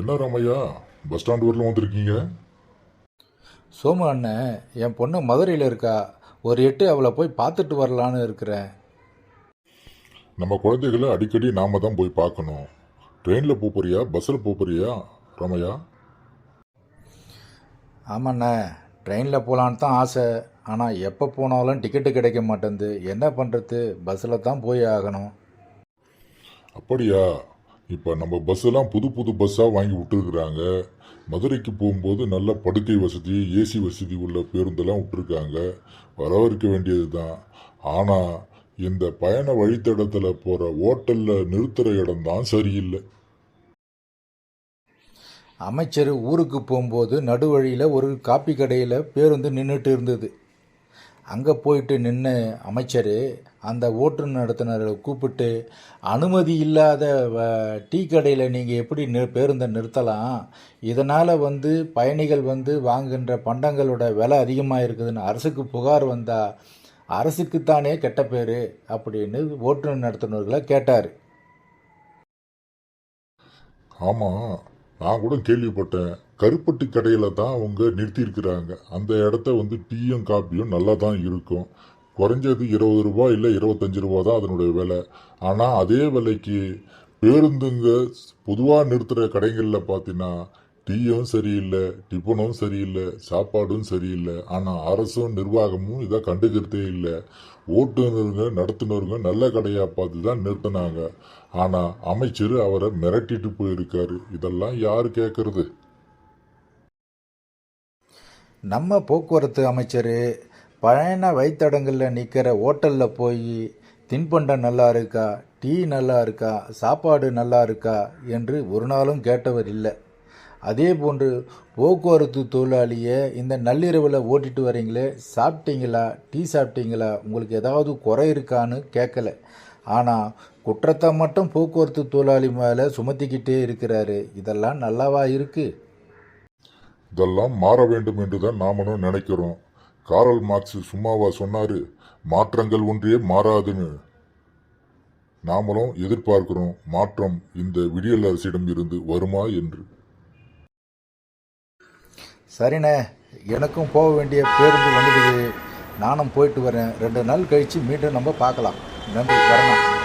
என்ன Ramaiah? Bus stand வரல வந்திருக்கீங்க? சோமு அண்ணன் என் பொண்ணு மதுரையில் இருக்கா. ஒரு எட்டு அவளை போய் பார்த்துட்டு வரலான்னு இருக்கிறேன். நம்ம குழந்தைகளை அடிக்கடி நாம தான் போய் பார்க்கணும். ட்ரெயினில் போறியா? பஸ்ஸில் போறியா? ராமையா? ஆமாண்ணே ட்ரெயினில் போகலான்னு தான் ஆசை. ஆனால் எப்போ போனாலும் டிக்கெட்டு கிடைக்க மாட்டேங்குது. என்ன பண்ணுறது பஸ்ஸில் தான் போய் ஆகணும். அப்படியா? இப்போ நம்ம பஸ்ஸெல்லாம் புது புது பஸ்ஸாக வாங்கி விட்டுருக்குறாங்க. மதுரைக்கு போகும்போது நல்ல படுக்கை வசதி ஏசி வசதி உள்ள பேருந்தெல்லாம் விட்டுருக்காங்க. வரவிருக்க வேண்டியது தான் ஆனால் இந்த பயண வழித்தடத்தில் போகிற ஓட்டலில் நிறுத்துகிற இடம் தான் சரியில்லை. அமைச்சர் ஊருக்கு போகும்போது நடுவழியில் ஒரு காப்பி கடையில் பேருந்து நின்றுட்டு இருந்தது. அங்கே போயிட்டு நின்று அமைச்சர் அந்த ஓட்டுநர் நடத்துனரை கூப்பிட்டு அனுமதி இல்லாத வ- டீ கடையில் நீங்கள் எப்படி நி பேருந்தை நிறுத்தலாம்? இதனால் வந்து பயணிகள் வந்து வாங்குகின்ற பண்டங்களோட விலை அதிகமாக இருக்குதுன்னு அரசுக்கு புகார் வந்தால் அரசுக்குத்தானே கெட்ட பேர்? அப்படின்னு ஓட்டுநர் நடத்துனர்களை கேட்டார். ஆமாம் நான் கூட கேள்விப்பட்டேன். கருப்பட்டி கடையில் தான் அவங்க நிறுத்தியிருக்கிறாங்க. அந்த இடத்த வந்து டீயும் காப்பியும் நல்லா தான் இருக்கும். குறைஞ்சது இருபது ரூபா இல்லை இருபத்தஞ்சு ரூபா தான் அதனுடைய விலை. ஆனால் அதே விலைக்கு பேருந்துங்க பொதுவாக நிறுத்துகிற கடைகளில் பார்த்தீங்கன்னா டீயும் சரியில்லை டிஃபனும் சரியில்லை சாப்பாடும் சரியில்லை. ஆனால் அரசும் நிர்வாகமும் இதை கண்டுக்கிறதே இல்லை. ஓட்டுநருங்க நடத்துனருங்க நல்ல கடையாக பார்த்து தான் நிறுத்தினாங்க. ஆனால் அமைச்சர் அவரை மிரட்டிட்டு போயிருக்காரு. இதெல்லாம் யார் கேட்கறது நம்ம போக்குவரத்து அமைச்சர் பயண வழித்தடங்களில் நிற்கிற ஹோட்டலில் போய் தின்பண்டம் நல்லா இருக்கா டீ நல்லா இருக்கா சாப்பாடு நல்லா இருக்கா என்று ஒரு நாளும் கேட்டவர் இல்லை. அதே போன்று போக்குவரத்து தொழிலாளியை இந்த நள்ளிரவில் ஓட்டிட்டு வரீங்களே சாப்பிட்டீங்களா டீ சாப்பிட்டீங்களா உங்களுக்கு ஏதாவது குறை இருக்கான்னு கேட்கல ஆனால் குற்றத்தை மட்டும் போக்குவரத்து தொழிலாளி மேலே சுமத்திக்கிட்டே இருக்கிறாரு. இதெல்லாம் நல்லாவா இருக்குது இதெல்லாம் மாற வேண்டும் என்று தான் நாமளும் நினைக்கிறோம். காரல் மார்க்ஸ் சும்மாவா சொன்னாரு மாற்றங்கள் ஒன்றே மாறாதுன்னு. நாமளும் எதிர்பார்க்கிறோம் மாற்றம் இந்த விடியல் அரசிடம் இருந்து வருமா என்று. சரிண்ணே எனக்கும் போக வேண்டிய பேருந்து வந்துடுது நானும் போயிட்டு வரேன். ரெண்டு நாள் கழித்து மீண்டும் நம்ம பார்க்கலாம். நன்றி வரணும்